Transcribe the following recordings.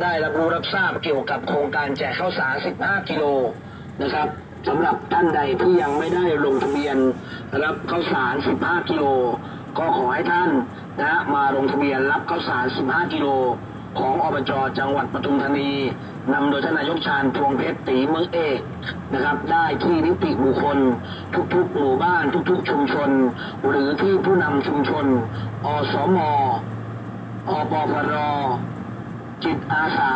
ได้รับรู้รับทราบเกี่ยวกับโครงการแจกข้าวสาร 15 กิโลนะครับสำหรับท่านใดที่ยังไม่ได้ลงทะเบียนรับข้าวสาร 15 กิโล ก็ขอให้ท่านนะมาลงทะเบียนรับข้าวสาร 15 กิโล ของอบจจังหวัดปทุมธานีนำโดยท่านนายกชาญพวงเพชรตีเมืองเอกนะครับ ได้ที่นิติบุคคล ทุกๆหมู่บ้านทุกๆ ชุมชน หรือที่ผู้นำชุมชน อสมอปพร จิตอาสา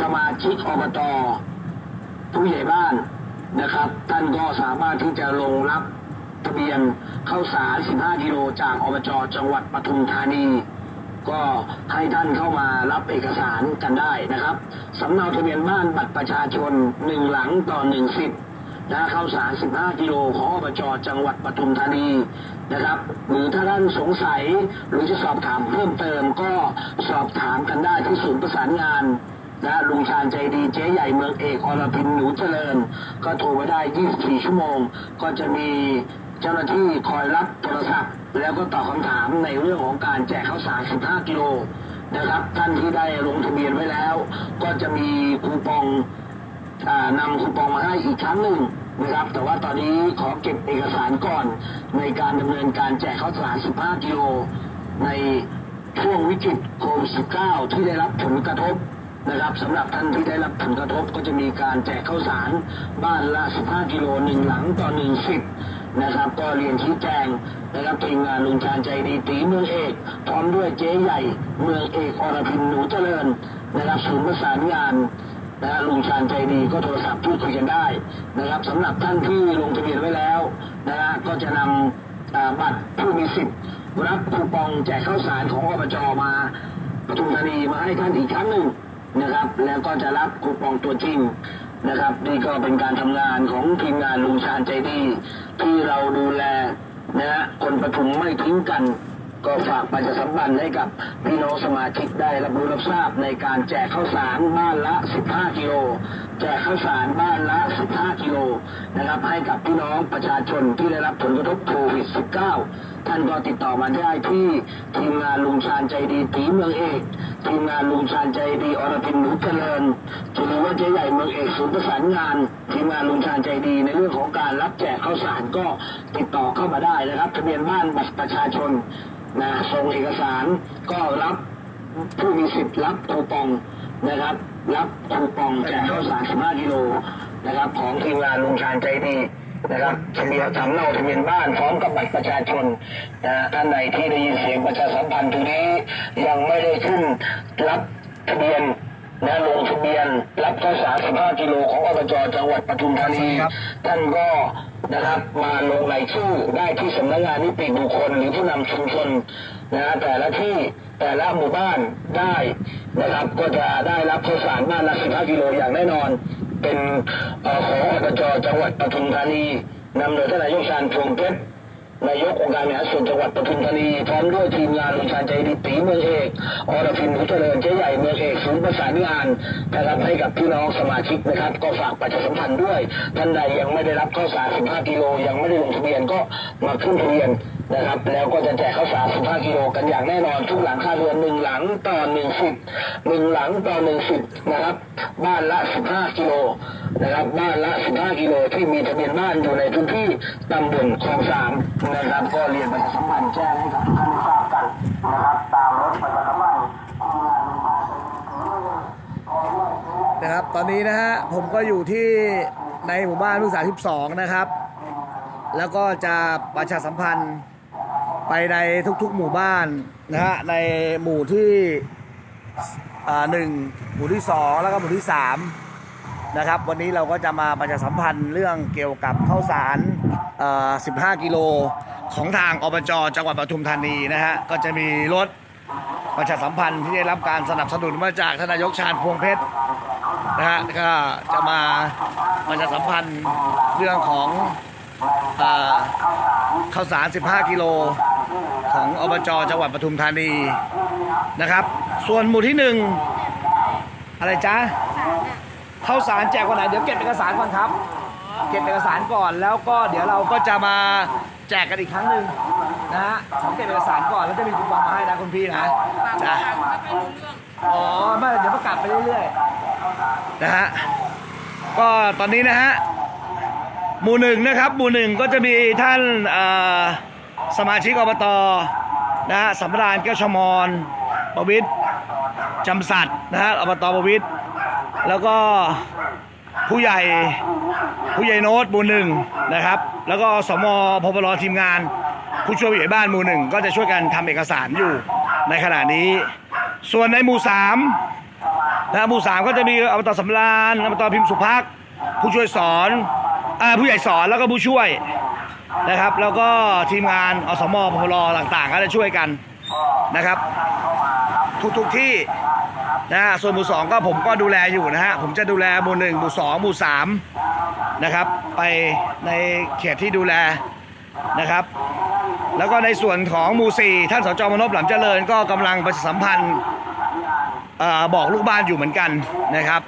สมาชิกอบตผู้ใหญ่บ้านนะครับ ท่านก็สามารถที่จะลงรับทะเบียนเข้าสาร 15 กิโลจากอบจจังหวัดปทุมธานี ก็ให้ท่านเข้ามารับเอกสารกันได้นะครับสำเนาทะเบียนบ้านบัตรประชาชนหนึ่งหลังต่อหนึ่งสิทธิ์ นะเข้าสาร 15 กิโลของอบจจังหวัดปทุมธานีนะครับ หรือถ้าท่านสงสัยหรือจะสอบถามเพิ่มเติมก็สอบถามกันได้ที่ศูนย์ประสานงานนะลุงชาญใจดีเจ๊ใหญ่เมืองเอกอรพินหนูเจริญ ก็โทรไปได้ 24 ชั่วโมง ก็จะมีเจ้าหน้าที่คอยรับโทรศัพท์ แล้วก็ตอบคำถามในเรื่องของการแจกข้าวสาร 15 กิโลนะครับท่านที่ได้ลงทะเบียนไว้แล้ว ก็จะมีคูปองอนำคูปองมาให้อีกครั้งหนึ่ง นะครับ แต่ว่าตอนนี้ขอเก็บเอกสารก่อนในการดำเนินการแจกข้าวสาร 15 กิโล ในช่วงวิกฤตโควิด 19 ที่ได้รับผลกระทบนะครับสำหรับท่านที่ได้รับผลกระทบก็จะมีการแจกข้าวสารบ้านละ 15 กิโลหนึ่งหลังต่อหนึ่งสิบนะครับ ก็เรียนชี้แจงนะครับทีมงานลุงชาญใจดีตีเมืองเอก พร้อมด้วยเจ๊ใหญ่ เมืองเอกอรพินหนูเจริญนะครับศูนย์ประสานงาน นะฮะลุงชาญใจดีก็โทรศัพท์พูดคุยกันได้นะครับสำหรับท่านที่ลงทะเบียนไว้แล้วนะฮะก็จะนำอ่าบัตรผู้มีสิทธิ์รับคูปองแจกข้าวสารของอบจมาปทุมธานีมาให้ท่านอีกครั้งหนึ่งนะครับ แล้วก็จะรับคูปองตัวจริงนะครับนี่ก็เป็นการทำงานของทีมงานลุงชาญใจดี ที่เราดูแลนะฮะคนปทุมไม่ทิ้งกัน ก็ฝากประชาสัมพันธ์ให้กับพี่น้องสมาชิกได้รับรู้รับทราบในการแจกข้าวสารบ้านละ 15 กิโล แจกข้าวสารบ้านละ 15 กิโลนะครับให้กับพี่น้องประชาชนที่ได้รับผลกระทบโควิด -19 ท่านก็ติดต่อมาได้ที่ทีมงานลุงชาญใจดีตีเมืองเอกทีมงานลุงชาญใจดีอรพินหนูเจริญหรือว่าเจ๊ใหญ่เมืองเอกศูนย์ประสานงานทีมงานลุงชาญใจดีในเรื่องของการรับแจกข้าวสารก็ติดต่อเข้ามาได้นะครับทะเบียนบ้านบัตรประชาชน นะส่งเอกสารก็รับผู้มีสิทธิ์รับคูปองนะครับ รับคูปองแจกข้าวสาร15กิโลนะครับ ของทีมงานลุงชานใจดีนะครับทะเบียนสำเนาทะเบียนบ้านพร้อมกับบัตรประชาชนนะฮะท่านใดที่ได้ยินเสียงประชาสัมพันธ์ตรงนี้ยังไม่ได้ขึ้นรับทะเบียน นะลงทะเบียนรับข้าวสาร15กิโลของอบจจังหวัดปทุมธานีครับท่านก็นะครับมาลงรายชื่อได้ที่สำนักงานนิติบุคคลหรือผู้นำชุมชนนะฮะแต่ละที่แต่ละหมู่บ้านได้นะครับก็จะได้รับข้าวสารบ้านละ15กิโลอย่างแน่นอน เป็นเอ่อของอบจจังหวัดปทุมธานีนำโดยท่านนายกชาญพวงเพชร นายกองค์การบริหารส่วนจังหวัดปทุมธานีพร้อมด้วยทีมงานลุงชาญใจดีตีเมืองเอกอรพินหุเจริญเจ๊ใหญ่เมืองเอกศูนย์ประสานงานนะครับให้กับพี่น้องสมาชิกนะครับก็ฝากประชาสัมพันธ์ด้วย ท่านใดยังไม่ได้รับข้าวสาร 15 กิโลยังไม่ได้ลงทะเบียนก็มาขึ้นทะเบียน นะครับ แล้วก็จะแจกข้าวสาร 15 กิโลกันอย่างแน่นอน ทุกหลังคาเรือนหนึ่งหลังต่อหนึ่งสิบหนึ่งหลังต่อหนึ่งสิบนะครับ บ้านละ 15 กิโลนะครับ บ้านละ 15 กิโลที่มีทะเบียนบ้านอยู่ในพื้นที่ตำบลคลองสามนะครับ ก็เรียนประชาสัมพันธ์แจ้งให้กับทุกท่านได้ทราบกันนะครับ ตามรถประชาสัมพันธ์ที่งานโรงพยาบาลขอด้วยนะครับ ตอนนี้นะฮะผมก็อยู่ที่ในหมู่บ้านลูกสาว12 นะครับ แล้วก็จะประชาสัมพันธ์ ไปในทุกๆหมู่บ้านนะฮะในหมู่ที่หนึ่งหมู่ที่สองแล้วก็หมู่ที่สามนะครับวันนี้เราก็จะมาประชาสัมพันธ์เรื่องเกี่ยวกับข้าวสาร 15 กิโลของทางอบจจังหวัดปทุมธานีนะฮะก็จะมีรถประชาสัมพันธ์ที่ได้รับการสนับสนุนมาจากทนายกชาญพวงเพชรนะฮะก็จะมาประชาสัมพันธ์เรื่องของอข้าวสาร 15 กิโล ของอบจจังหวัดปทุมธานีนะครับ ส่วนหมู่ที่หนึ่งอะไรจ๊ะข้าวสารแจกวันไหนเดี๋ยวเก็บเอกสารก่อนครับ เก็บเอกสารก่อนแล้วก็เดี๋ยวเราก็จะมาแจกกันอีกครั้งหนึ่งนะฮะขอเก็บเอกสารก่อนแล้วจะมีคูปองมาให้นะคุณพี่นะจ้ะอ๋อไม่เดี๋ยวประกาศไปเรื่อยๆนะฮะก็ตอนนี้นะฮะหมู่หนึ่งนะครับ หมู่หนึ่งก็จะมีท่านเอ่อ สมาชิกอบตนะฮะสำราญแก้วชมรประวิทย์จำสัตย์นะฮะอบตประวิทย์แล้วก็ผู้ใหญ่ผู้ใหญ่โน้ตหมู่หนึ่งนะครับ แล้วก็สมอพปรทีมงาน ผู้ช่วยผู้ใหญ่บ้านหมู่หนึ่งก็จะช่วยกันทำเอกสารอยู่ในขณะนี้ ส่วนในหมู่สามนะหมู่สามก็จะมีอบตสำราญอบตพิมพ์สุภักผู้ช่วยสอนอผู้ใหญ่สอนแล้วก็ผู้ช่วย นะครับ แล้วก็ทีมงานอสมพปรต่างๆ ก็จะช่วยกันนะครับ ทุกๆที่นะฮะส่วนหมู่สองก็ผมก็ดูแลอยู่นะฮะผมจะดูแลหมู่หนึ่งหมู่สองหมู่สามนะครับ ไปในเขตที่ดูแลนะครับ แล้วก็ในส่วนของหมู่สี่ท่านสจมนพหลำเจริญก็กำลังประชาสัมพันธ์บอกลูกบ้านอยู่เหมือนกันนะครับ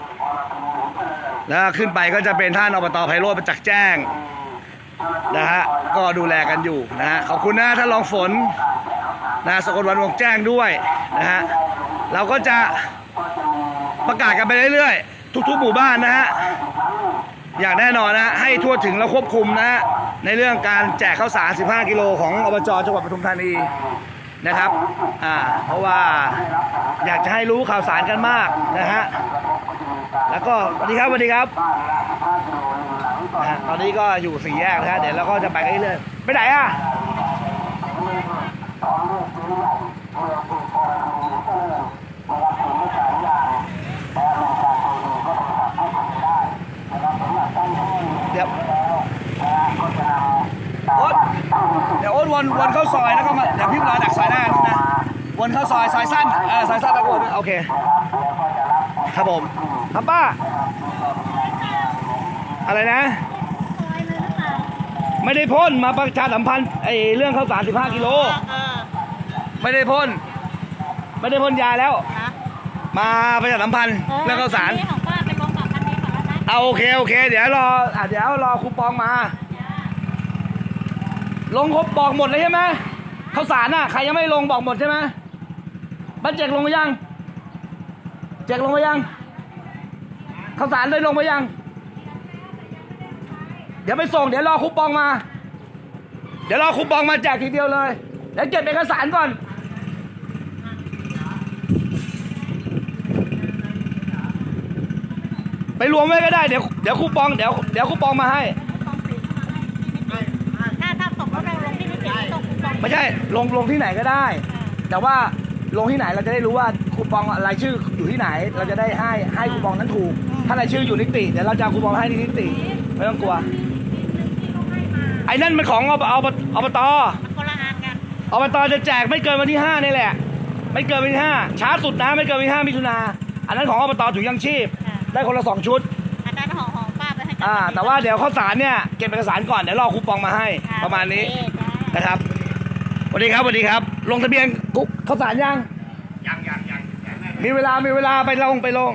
แล้วขึ้นไปก็จะเป็นท่านอบตไพโรจน์ประจักษ์แจ้งนะฮะ ก็ดูแลกันอยู่นะฮะขอบคุณนะท่านรองฝนนะสกลวันวงแจ้งด้วยนะฮะเราก็จะประกาศกันไปเรื่อยๆ ทุกๆหมู่บ้านนะฮะอย่างแน่นอนนะให้ทั่วถึงและควบคุมนะฮะในเรื่องการแจกข้าวสาร 15 กิโลของอบจจังหวัดปทุมธานีนะครับอ่าเพราะว่าอยากจะให้รู้ข่าวสารกันมากนะฮะแล้วก็สวัสดีครับสวัสดีครับ นะฮะตอนนี้ก็อยู่สี่แยกนะฮะเดี๋ยวเราก็จะไปเรื่อยๆไปไหนอะเดี๋ยวโอ๊ตเดี๋ยวโอ๊ตวนวนเข้าซอยแล้วก็มาเดี๋ยวพี่รอดักซอยหน้านะ วนเข้าซอยซอยสั้นเออซอยสั้นแล้วก็วนโอเค ครับผมครับป้า อะไรนะ ไม่ได้พ่นมาประชาสัมพันธ์ไอ้เรื่องข้าวสาร15กิโล เออไม่ได้พ่น ไม่ได้พ่นยาแล้ว นะมาประชาสัมพันธ์เรื่องข้าวสารคันนี้ของป้าเป็นลงสองคันนี้ก่อนแล้วนะเอาโอเคโอเค เดี๋ยวรออะเดี๋ยวรอคูปองมา ลงครบบอกหมดเลยใช่ไหมข้าวสารน่ะใครยังไม่ลงบอกหมดใช่ไหมบ้านเจกลงไปยัง เจกลงไปยังข้าวสารได้ลงไปยังเดี๋ยวไปส่งเดี๋ยวรอคูปองมา เดี๋ยวรอคูปองมาแจกทีเดียวเลยเดี๋ยวเก็บเอกสารก่อนไปรวมไว้ก็ได้เดี๋ยวเดี๋ยวคูปองเดี๋ยวเดี๋ยวคูปองมาให้ ถ้าถ้าตกรถเราลงที่นี่เจ็ดตกคูปองไม่ใช่ลงลงที่ไหนก็ได้ แต่ว่าลงที่ไหนเราจะได้รู้ว่าคูปองรายชื่ออยู่ที่ไหน เราจะได้ให้ให้คูปองนั้นถูก ถ้ารายชื่ออยู่นิติเดี๋ยวเราจะเอาคูปองให้ที่นิติ ไม่ต้องกลัว ไอ้นั่นมันของอบอบอบตมันคนละอันกันอบตจะแจกไม่เกินวันที่ห้านี่แหละ ไม่เกินวันที่ห้าช้าสุดนะไม่เกินวันที่ห้ามิถุนาอันนั้นของอบตถุงยังชีพ ได้คนละสองชุดอันนั้นของของป้าไปให้จัดอ่าแต่ว่าเดี๋ยวข้าวสารเนี่ยเก็บเอกสารก่อนเดี๋ยวรอคูปองมาให้ค่ะประมาณนี้โอเคจ้านะครับสวัสดีครับสวัสดีครับ ลงทะเบียนกุ๊กข้าวสารยังยังยังยังมีเวลามีเวลาไปลงไปลง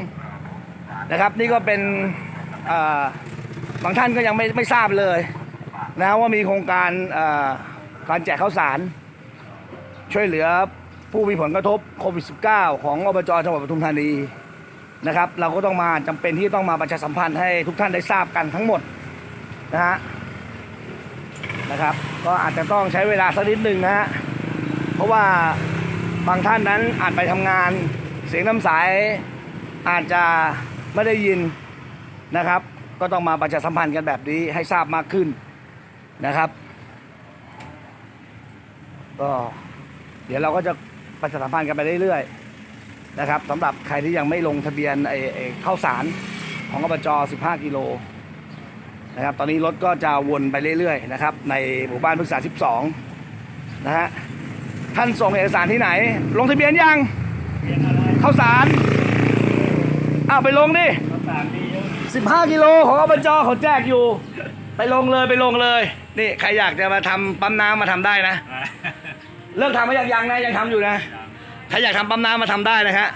นะครับ นี่ก็เป็นเอ่อบางท่านก็ยังไม่ไม่ทราบเลย นะว่ามีโครงการการแจกข้าวสาร ช่วยเหลือผู้มีผลกระทบโควิด -19 ของอบจจังหวัดปทุมธานีนะครับ เราก็ต้องมาจำเป็นที่ต้องมาประชาสัมพันธ์ให้ทุกท่านได้ทราบกันทั้งหมดนะฮะนะครับ ก็อาจจะต้องใช้เวลาสักนิดหนึ่งนะฮะเพราะว่าบางท่านนั้นอาจไปทำงาน เสียงน้ำสายอาจจะไม่ได้ยินนะครับ ก็ต้องมาประชาสัมพันธ์กันแบบนี้ให้ทราบมากขึ้น นะครับ ก็เดี๋ยวเราก็จะประชาสัมพันธ์กันไปเรื่อยๆนะครับสำหรับใครที่ยังไม่ลงทะเบียนไอ้ไอ้ข้าวสารของอบจ 15 กิโลนะครับ ตอนนี้รถก็จะวนไปเรื่อยๆนะครับ ในหมู่บ้านพฤกษา 12 นะฮะ ท่านส่งเอกสารที่ไหน ลงทะเบียนยังข้าวสารอ้าวไปลงดิ15 กิโลของอบจเขาแจกอยู่ ไปลงเลยไปลงเลย นี่ใครอยากจะมาทำปั๊มน้ำมาทำได้นะ เลิกทำไปยังยังนะยังทำอยู่นะถ้าอยากทำปั๊มน้ำมาทำได้นะฮะ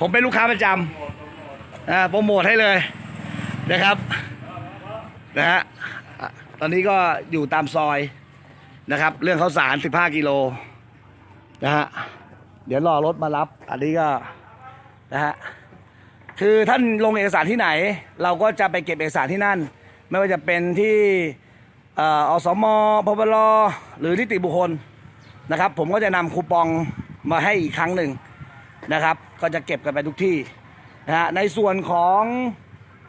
ผมเป็นลูกค้าประจำอ่าโปรโมทให้เลยนะครับนะฮะอะตอนนี้ก็อยู่ตามซอยนะครับ เรื่องข้าวสาร 15 กิโลนะฮะเดี๋ยวรอรถมารับ อันนี้ก็นะฮะคือท่านลงเอกสารที่ไหน เราก็จะไปเก็บเอกสารที่นั่น ไม่ว่าจะเป็นที่อ่ออสมพบลหรือนิติบุคคลนะครับ ผมก็จะนำคูปองมาให้อีกครั้งหนึ่งนะครับ ก็จะเก็บกันไปทุกที่นะฮะในส่วนของ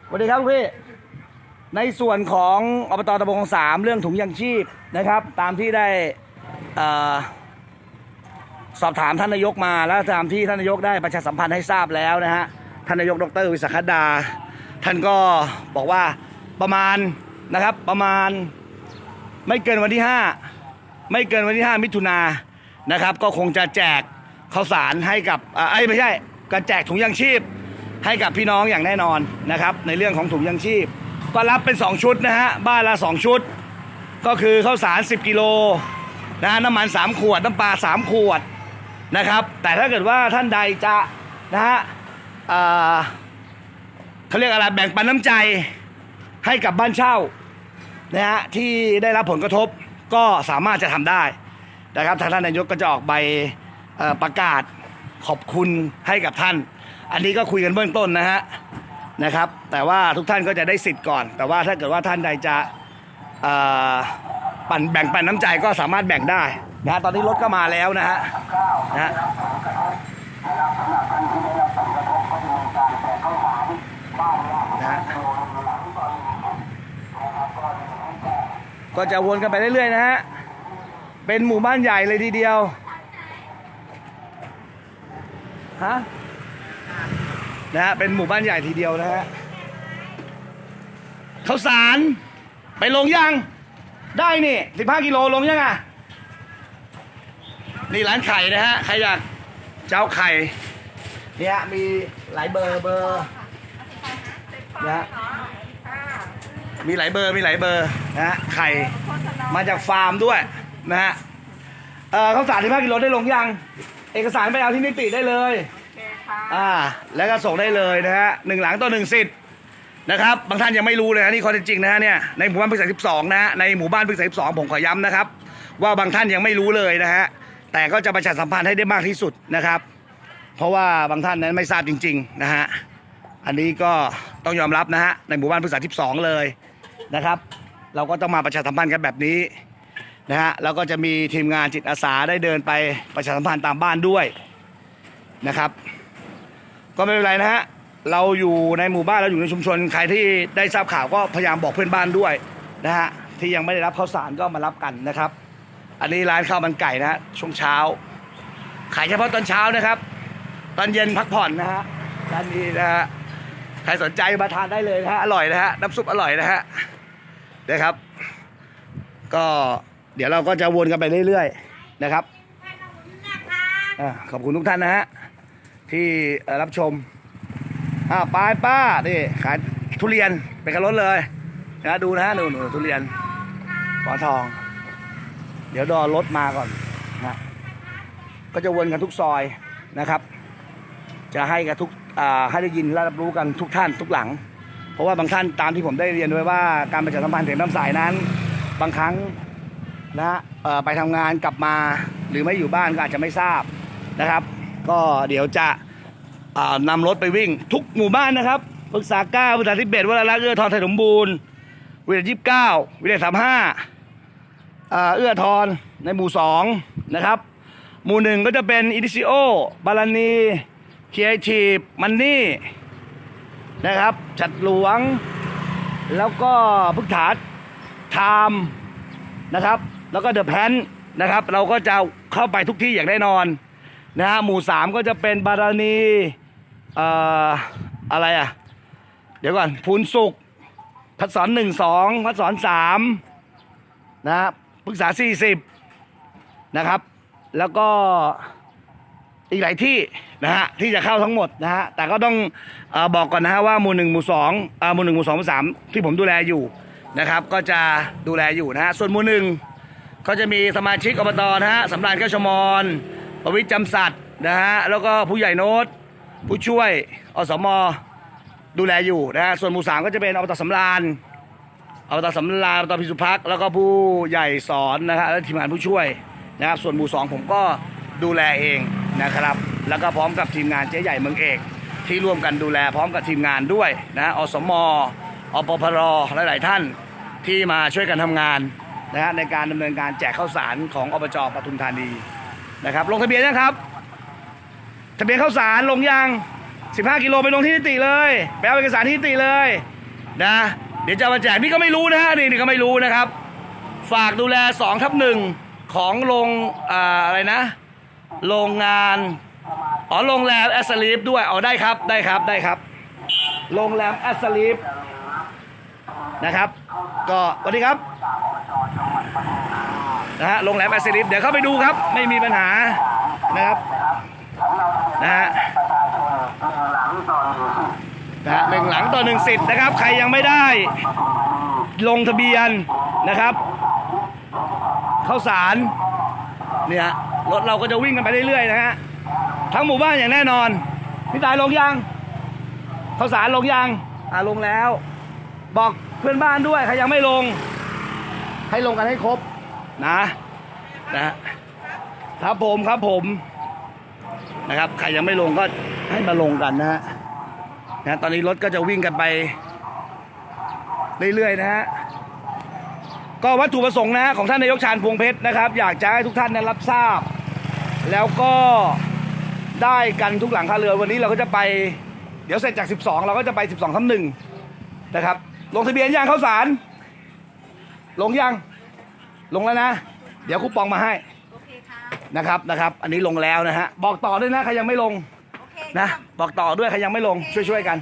สวัสดีครับพี่ในส่วนของอบตตะบงสามเรื่องถุงยางชีพนะครับ ตามที่ได้อสอบถามท่านนายกมาแล้วตามที่ท่านนายกได้ประชาสัมพันธ์ให้ทราบแล้วนะฮะท่านนายกดรวิสัคดา ท่านก็บอกว่า ประมาณนะครับประมาณไม่เกินวันที่ 5 ไม่เกินวันที่ 5 มิถุนานะครับ ก็คงจะแจกข้าวสารให้กับอ่าเอ้ไม่ใช่การแจกถุงยางชีพ ให้กับพี่น้องอย่างแน่นอนนะครับ ในเรื่องของถุงยางชีพ ก็รับเป็น 2 ชุดนะฮะบ้านละ 2 ชุด ก็คือข้าวสาร 10 กิโลนะฮะน้ำมัน 3 ขวดน้ำปลา3 ขวดนะครับ แต่ถ้าเกิดว่าท่านใดจะนะฮะเขาเรียกอะไรแบ่งปันน้ำใจ ให้กับบ้านเช่านะฮะที่ได้รับผลกระทบก็สามารถจะทำได้นะครับทางท่านนายกก็จะออกใบประกาศขอบคุณให้กับท่าน อันนี้ก็คุยกันเบื้องต้นนะฮะนะครับ แต่ว่าทุกท่านก็จะได้สิทธิ์ก่อน แต่ว่าถ้าเกิดว่าท่านใดจะปั่นแบ่งปันน้ำใจก็สามารถแบ่งได้นะฮะตอนนี้รถก็มาแล้วนะฮะนะฮะนะฮะ ก็จะวนกันไปเรื่อยๆนะฮะ เป็นหมู่บ้านใหญ่เลยทีเดียว ฮะ นะฮะ เป็นหมู่บ้านใหญ่ทีเดียวนะฮะข้าวสาร ไปลงยัง ได้นี่สิบห้ากิโลลงยังอะ นี่ร้านไข่นะฮะ ใครอยากเจ้าไข่ เนี่ยมีหลายเบอร์เบอร์นะฮะ มีหลายเบอร์มีหลายเบอร์นะฮะไข่มาจากฟาร์มด้วยนะฮะเอ่อข้าวสารสิบห้ากิโลได้ลงยัง เอกสารไปเอาที่นิติได้เลยอ่าแล้วก็ส่งได้เลยนะฮะหนึ่งหลังต่อหนึ่งสิทธิ์นะครับบางท่านยังไม่รู้เลยนะนี่ข้อเท็จจริงนะฮะเนี่ยในหมู่บ้านพฤกษาสิบสองนะฮะในหมู่บ้านพฤกษาสิบสองผมขอย้ำนะครับ ว่าบางท่านยังไม่รู้เลยนะฮะแต่ก็จะประชาสัมพันธ์ให้ได้มากที่สุดนะครับ เพราะว่าบางท่านนั้นไม่ทราบจริง ๆนะฮะอันนี้ก็ต้องยอมรับนะฮะในหมู่บ้านพฤกษาสิบสองเลย นะครับ เราก็ต้องมาประชาสัมพันธ์กันแบบนี้นะฮะแล้วก็จะมีทีมงานจิตอาสาได้เดินไปประชาสัมพันธ์ตามบ้านด้วยนะครับ ก็ไม่เป็นไรนะฮะเราอยู่ในหมู่บ้านเราอยู่ในชุมชนใครที่ได้ทราบข่าวก็พยายามบอกเพื่อนบ้านด้วยนะฮะที่ยังไม่ได้รับข้าวสารก็มารับกันนะครับ อันนี้ร้านข้าวมันไก่นะฮะช่วงเช้า ขายเฉพาะตอนเช้านะครับ ตอนเย็นพักผ่อนนะฮะร้านนี้นะฮะใครสนใจมาทานได้เลยนะฮะอร่อยนะฮะน้ำซุปอร่อยนะฮะ นะครับ ก็เดี๋ยวเราก็จะวนกันไปเรื่อยๆนะครับขอบคุณทุกท่านนะฮะที่รับชมอ่าป้ายป้านี่ขายทุเรียนเป็นกระรถเลยนะดูนะฮะหนูหนูทุเรียนหมอทอง เดี๋ยวรอรถมาก่อนนะก็จะวนกันทุกซอยนะครับ จะให้กับทุกให้ได้ยินและรับรู้กันทุกท่านทุกหลัง เพราะว่าบางท่านตามที่ผมได้เรียนไว้ว่าการประชาสัมพันธ์ถึงน้ำสายนั้น บางครั้งนะฮะไปทำงานกลับมาหรือไม่อยู่บ้านก็อาจจะไม่ทราบนะครับ ก็เดี๋ยวจะอ่านำรถไปวิ่ง ทุกหมู่บ้านนะครับปรึกษาก้าปรึกษาทิเบตวราลักษณ์เอื้อทอนไทยสมบูรณ์วิทยยี่สิบเก้าวิทยสามห้าเอื้อทอนในหมู่สองนะครับ หมู่หนึ่งก็จะเป็นอิดิซิโอบาลานีเคียทีฟมันนี่ นะครับจัดหลวง แล้วก็พึกษาไทามนะครับ แล้วก็เดอะแพนนะครับ เราก็จะเข้าไปทุกที่อย่างแน่นอนนะฮะหมู่สามก็จะเป็นบารานีเอ่ออะไรอะ เดี๋ยวก่อนพูนสุกพัดสอนหนึ่งสองพัดสอนสามนะฮะปรึกษาสี่สิบนะครับ แล้วก็ อีกหลายที่นะฮะที่จะเข้าทั้งหมดนะฮะแต่ก็ต้องอบอกก่อนนะฮะว่าหมู่หนึ่งหมู่สองหมู่หนึ่งหมู่สองหมู่สามที่ผมดูแลอยู่นะครับ ก็จะดูแลอยู่นะฮะส่วนหมู่หนึ่งก็จะมีสมาชิกอบตนะฮะสำราญแก้วชมรประวิทย์จำสัตว์นะฮะแล้วก็ผู้ใหญ่โน้ตผู้ช่วยอสมดูแลอยู่นะฮะส่วนหมู่สามก็จะเป็นอบตสำราญอบตสำราญอบตพิสุพักแล้วก็ผู้ใหญ่สอนนะฮะและทีมงานผู้ช่วยนะครับส่วนหมู่สองผมก็ดูแลเอง นะครับ แล้วก็พร้อมกับทีมงานเจ๊ใหญ่เมืองเอก ที่ร่วมกันดูแลพร้อมกับทีมงานด้วยนะอสมอปพรหลาย ๆ ท่านที่มาช่วยกันทำงานนะฮะในการดำเนินการแจกข้าวสารของอบจปทุมธานีนะครับ ลงทะเบียนยังครับ ทะเบียนข้าวสารลงยัง 15 กิโลไปลงที่นิติเลยไปเอาเอกสารที่นิติเลยนะเดี๋ยวจะมาแจกนี่ก็ไม่รู้นะฮะนี่นี่ก็ไม่รู้นะครับ ฝากดูแล2ทับหนึ่งของโรงออะไรนะ โรงงาน อ๋อ โรงแรมแอสลีฟด้วย อ๋อ ได้ครับ ได้ครับ ได้ครับ โรงแรมแอสลีฟนะครับ ก็สวัสดีครับ นะฮะ โรงแรมแอสลีฟเดี๋ยวเข้าไปดูครับ ไม่มีปัญหา นะครับ นะฮะนะฮะหนึ่งหลังต่อหนึ่งสิทธิ์นะครับ ใครยังไม่ได้ ลงทะเบียนนะครับ เข้าสารเนี่ย รถเราก็จะวิ่งกันไปเรื่อยๆนะฮะทั้งหมู่บ้านอย่างแน่นอนพี่ตายลงยังข้าวสารลงยังอ่าลงแล้ว บอกเพื่อนบ้านด้วยใครยังไม่ลง ให้ลงกันให้ครบนะนะฮะครับผมครับผมนะครับ ใครยังไม่ลงก็ให้มาลงกันนะฮะนะตอนนี้รถก็จะวิ่งกันไป เรื่อยๆนะฮะก็วัตถุประสงค์นะของท่านนายกชาญพวงเพชรนะครับ อยากจะให้ทุกท่านนั้นรับทราบ แล้วก็ได้กันทุกหลังคาเรือนวันนี้เราก็จะไปเดี๋ยวเสร็จจาก 12 เราก็จะไป 12ทับหนึ่งนะครับ ลงทะเบียนยังเข้าสาร ลงยัง ลงแล้วนะ เดี๋ยวคูปองมาให้โอเคค่ะนะครับนะครับ อันนี้ลงแล้วนะฮะ บอกต่อด้วยนะใครยังไม่ลงโอเคนะ บอกต่อด้วยใครยังไม่ลงช่วยๆกัน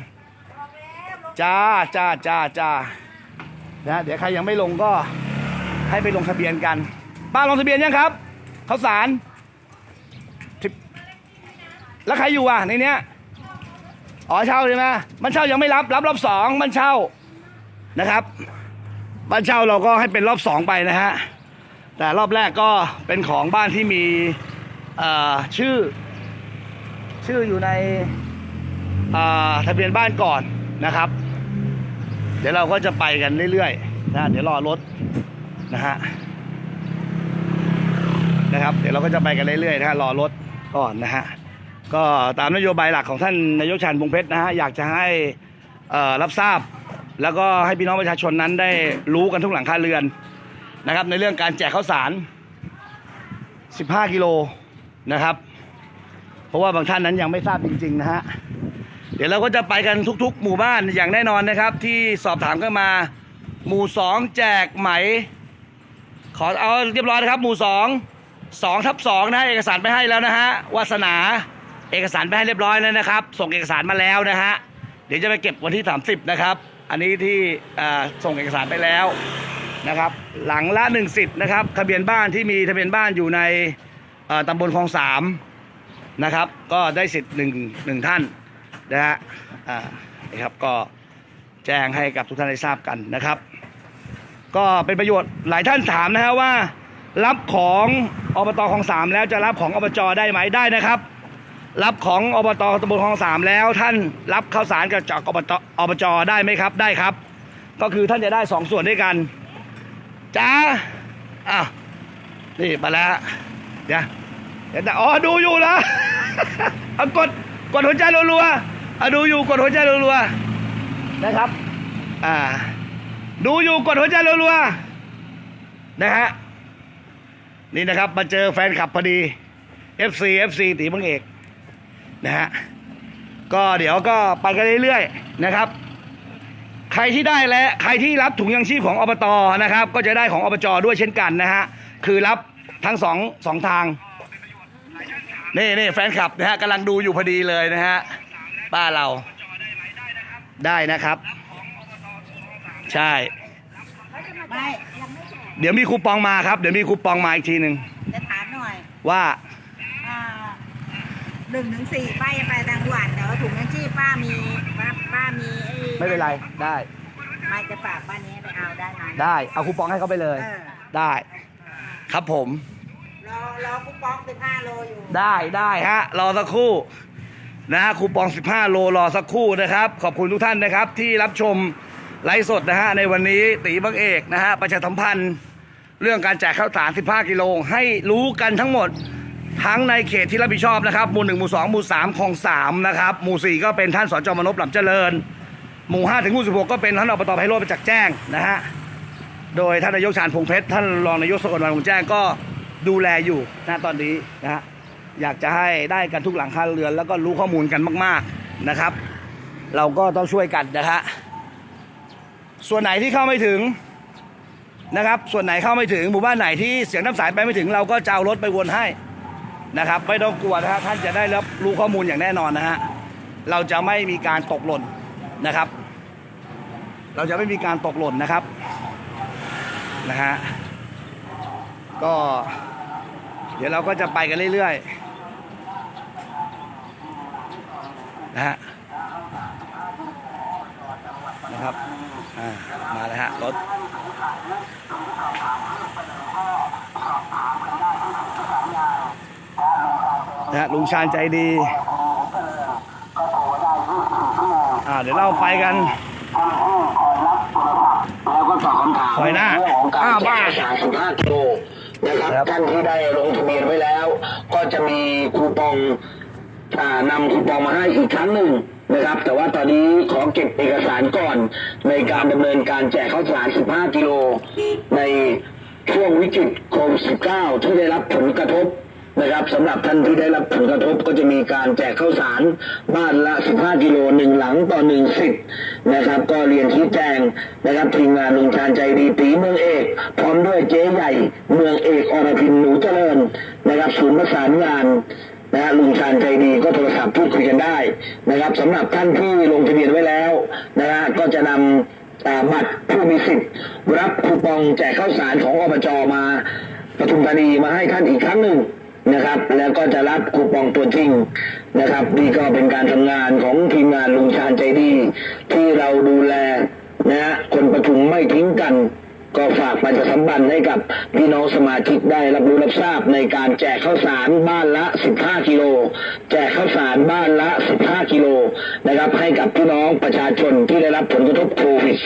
จ้าจ้าจ้าจ้านะเดี๋ยวใครยังไม่ลงก็ให้ไปลงทะเบียนกัน ป้าลงทะเบียนยังครับข้าวสารทิป แล้วใครอยู่อะในเนี้ยอ๋อเช่าใช่ไหมมันเช่ายังไม่รับรับรอบสองมันเช่านะครับบ้านเช่าเราก็ให้เป็นรอบสองไปนะฮะแต่รอบแรกก็เป็นของบ้านที่มีชื่อ ชื่ออยู่ในทะเบียนบ้านก่อนนะครับ เดี๋ยวเราก็จะไปกันเรื่อยๆนะเดี๋ยวรอรถนะฮะนะครับ เดี๋ยวเราก็จะไปกันเรื่อยๆนะฮะรอรถก่อนนะฮะ ก็ตามนโยบายหลักของท่านนายกชาญพงเพชรนะฮะอยากจะให้รับทราบ แล้วก็ให้พี่น้องประชาชนนั้นได้รู้กันทุกหลังคาเรือนนะครับ ในเรื่องการแจกข้าวสาร 15 กิโลนะครับ เพราะว่าบางท่านนั้นยังไม่ทราบจริง ๆ นะฮะเดี๋ยวเราก็จะไปกันทุก ๆ หมู่บ้านอย่างแน่นอนนะครับ ที่สอบถามกันมาหมู่สองแจกไหม ขอเอาเรียบร้อยนะครับ หมู่สองสองทับสองนะฮะเอกสารไปให้แล้วนะฮะวาสนา เอกสารไปให้เรียบร้อยแล้วนะครับ ส่งเอกสารมาแล้วนะฮะ เดี๋ยวจะไปเก็บวันที่ 30 นะครับ อันนี้ที่ส่งเอกสารไปแล้วนะครับ หลังละหนึ่งสิทธิ์นะครับ ทะเบียนบ้านที่มีทะเบียนบ้านอยู่ในตำบลคลองสามนะครับ ก็ได้สิทธิ์หนึ่งหนึ่งท่านนะฮะนี่ครับก็แจ้งให้กับทุกท่านได้ทราบกันนะครับ ก็เป็นประโยชน์หลายท่านถามนะฮะว่า รับของอบตคลองสามแล้วจะรับของอบจได้ไหมได้นะครับ รับของอบตตำบลคลองสามแล้ว ท่านรับข้าวสารกับจากอบตอบจได้ไหมครับได้ครับ ก็คือท่านจะได้สองส่วนด้วยกันจ้าอ้าวนี่มาแล้วเดี๋ยวเดี๋ยวแต่อ๋อดูอยู่นะเอากดกดหัวใจรัวๆเอาดูอยู่กดหัวใจรัวๆนะครับอ่าดูอยู่กดหัวใจรัวๆนะฮะนี่นะครับมาเจอแฟนคลับพอดี FC FC ตีบังเอก นะฮะก็เดี๋ยวก็ไปกันเรื่อยๆนะครับ ใครที่ได้และใครที่รับถุงยังชีพของอบตนะครับ ก็จะได้ของอบจด้วยเช่นกันนะฮะคือรับทั้งสองสองทางนี่นี่แฟนคลับนะฮะกำลังดูอยู่พอดีเลยนะฮะป้าเราได้นะครับ ใช่ไม่ยังไม่แจกเดี๋ยวมีคูปองมาครับ เดี๋ยวมีคูปองมาอีกทีหนึ่งจะถามหน่อยว่าอ่า หนึ่งถึงสี่ป้าจะไปต่างจังหวัดเดี๋ยวถุงยังชีพป้ามีป้าป้ามีไอ้ไม่เป็นไรได้ ไม่จะฝากป้านี้ไปเอาได้ไหมได้ เอาคูปองให้เขาไปเลย เออได้ ครับผม รอรอคูปองสิบห้าโลอยู่ ได้ได้ฮะ รอสักครู่นะฮะคูปอง 15 โลรอสักครู่นะครับ ขอบคุณทุกท่านนะครับ ที่รับชมไลฟ์สดนะฮะในวันนี้ตีบังเอกนะฮะประชาสัมพันธ์ เรื่องการแจกข้าวสาร 15 กิโลให้รู้กันทั้งหมด ทั้งในเขตที่รับผิดชอบนะครับหมู่หนึ่งหมู่สองหมู่สามคลองสามนะครับหมู่สี่ก็เป็นท่านสจมนพหลำเจริญ หมู่ห้าถึงหมู่สิบหกก็เป็นท่านอบตไพโรจน์ประจักษ์แจ้งนะฮะโดยท่านนายกชาญพงเพชรท่านรองนายกสกลวันคงแจ้งก็ดูแลอยู่นะตอนนี้นะฮะอยากจะให้ได้กันทุกหลังคาเรือน แล้วก็รู้ข้อมูลกันมาก ๆนะครับ เราก็ต้องช่วยกันนะฮะส่วนไหนที่เข้าไม่ถึงนะครับ ส่วนไหนเข้าไม่ถึงหมู่บ้านไหนที่เสียงน้ำสายไปไม่ถึงเราก็จะเอารถไปวนให้ นะครับ ไม่ต้องกลัวนะครับท่านจะได้รับรู้ข้อมูลอย่างแน่นอนนะฮะเราจะไม่มีการตกหล่นนะครับ เราจะไม่มีการตกหล่นนะครับนะฮะก็ เดี๋ยวเราก็จะไปกันเรื่อยๆนะฮะนะครับ อ่า มาเลยฮะรถ นะฮะลุงชาญใจดีอ่าเดี๋ยวเราไปกันแล้วก็ตอบคำถามถอยหน้าเรื่องของการอ้าวแจบ้ากสาร15กิโลนะครับครับท่านที่ได้ลงทะเบียนไว้แล้ว ก็จะมีคูปองอ่านำคูปองมาให้อีกครั้งหนึ่งนะครับ แต่ว่าตอนนี้ขอเก็บเอกสารก่อนในการดำเนินการแจกข้าวสาร 15 กิโล ในช่วงวิกฤตโควิด 19 ที่ได้รับผลกระทบ นะครับสำหรับท่านที่ได้รับผลกระทบก็จะมีการแจกข้าวสารบ้านละ 15 กิโลหนึ่งหลังต่อหนึ่งสิทธิ์นะครับ ก็เรียนชี้แจงนะครับทีมงานลุงชาญใจดีตีเมืองเอก พร้อมด้วยเจ๊ใหญ่เมืองเอกอรพินหนูเจริญนะครับศูนย์ประสานงานนะฮะลุงชาญใจดีก็โทรศัพท์พูดคุยกันได้นะครับสำหรับท่านที่ลงทะเบียนไว้แล้วนะฮะก็จะนำอาบัตรผู้มีสิทธิ์รับคูปองแจกข้าวสารของอบจมาปทุมธานีมาให้ท่านอีกครั้งหนึ่ง นะครับ แล้วก็จะรับคูปองตัวจริงนะครับนี่ก็เป็นการทำงานของทีมงานลุงชาญใจดี ที่เราดูแลนะฮะคนประชุมไม่ทิ้งกัน ก็ฝากประชาสัมพันธ์ให้กับพี่น้องสมาชิกได้รับรู้รับทราบในการแจกข้าวสารบ้านละ 15 กิโล แจกข้าวสารบ้านละ 15 กิโลนะครับให้กับพี่น้องประชาชนที่ได้รับผลกระทบโควิด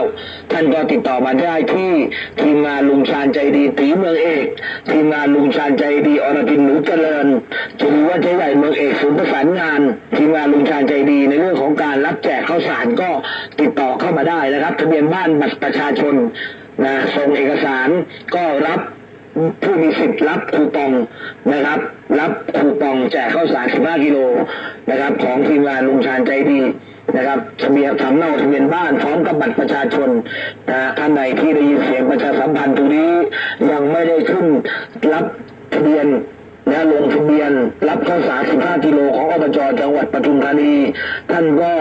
-19 ท่านก็ติดต่อมาได้ที่ทีมงานลุงชาญใจดีตีเมืองเอกทีมงานลุงชาญใจดีอรพินหนูเจริญจะรู้ว่าเจ๊ใหญ่เมืองเอกศูนย์ประสานงาน ทีมงานลุงชาญใจดีในเรื่องของการรับแจกข้าวสารก็ติดต่อเข้ามาได้นะครับทะเบียนบ้านบัตรประชาชน นะส่งเอกสารก็รับผู้มีสิทธิ์รับคูปองนะครับ รับคูปองแจกข้าวสาร 15 กิโลนะครับ ของทีมงานลุงชานใจดีนะครับทะเบียนสำเนาทะเบียนบ้านพร้อมกับบัตรประชาชนนะฮะท่านใดที่ได้ยินเสียงประชาสัมพันธ์ตรงนี้ยังไม่ได้ขึ้นรับทะเบียน นะลงทะเบียนรับข้าวสาร15กิโลของอบจจังหวัดปทุมธานี ท่านก็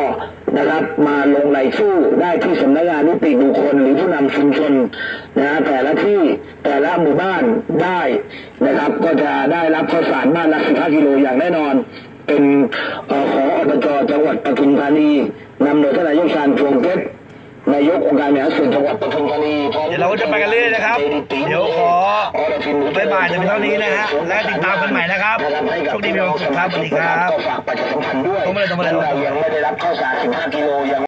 นะครับมาลงรายชื่อได้ที่สำนักงานนิติบุคคลหรือผู้นำชุมชนนะแต่ละที่แต่ละหมู่บ้านได้นะครับ ก็จะได้รับข้าวสารบ้านละ15กิโลอย่างแน่นอน เป็นของอบจจังหวัดปทุมธานีนำโดยท่านนายกชาญพวงเพชร นายกองค์การบริหารส่วนจังหวัดปทุมธานีพร้อมเดี๋ยวเราก็จะไปกันเรื่อยๆนะครับ เดี๋ยวขอบ๊ายบายแต่เพียงเท่านี้นะฮะ และติดตามกันใหม่นะครับ โชคดีมีความสุขครับสวัสดีครับก็ฝากประชาสัมพันธ์ด้วยตรงมาเลยตรงมาเลยเรายังไม่ได้รับข้าวสาร15กิโลยัง